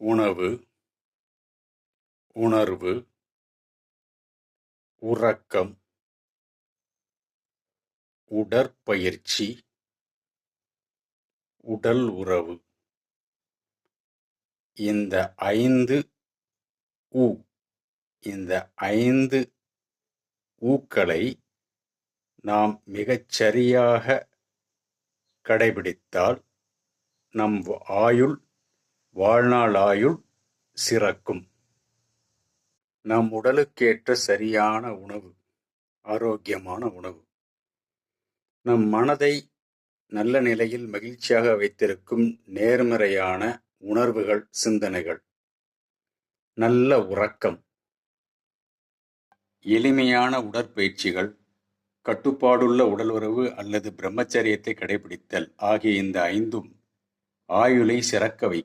உணவு உணர்வு உறக்கம் உடற்பயிற்சி உடல் உறவு. இந்த ஐந்து ஊ இந்த ஐந்து ஊக்களை நாம் மிகச்சரியாக கடைபிடித்தால் நம் ஆயுள் வாழ்நாள் ஆயுள் சிறக்கும். நம் உடலுக்கேற்ற சரியான உணவு ஆரோக்கியமான உணவு. நம் மனதை நல்ல நிலையில் மகிழ்ச்சியாக வைத்திருக்கும் நேர்மறையான உணர்வுகள் சிந்தனைகள். நல்ல உறக்கம். எளிமையான உடற்பயிற்சிகள். கட்டுப்பாடுள்ள உடல் உறவு அல்லது பிரம்மச்சரியத்தை கடைபிடித்தல் ஆகிய இந்த ஐந்தும் ஆயுளை சிறக்க வைக்கும்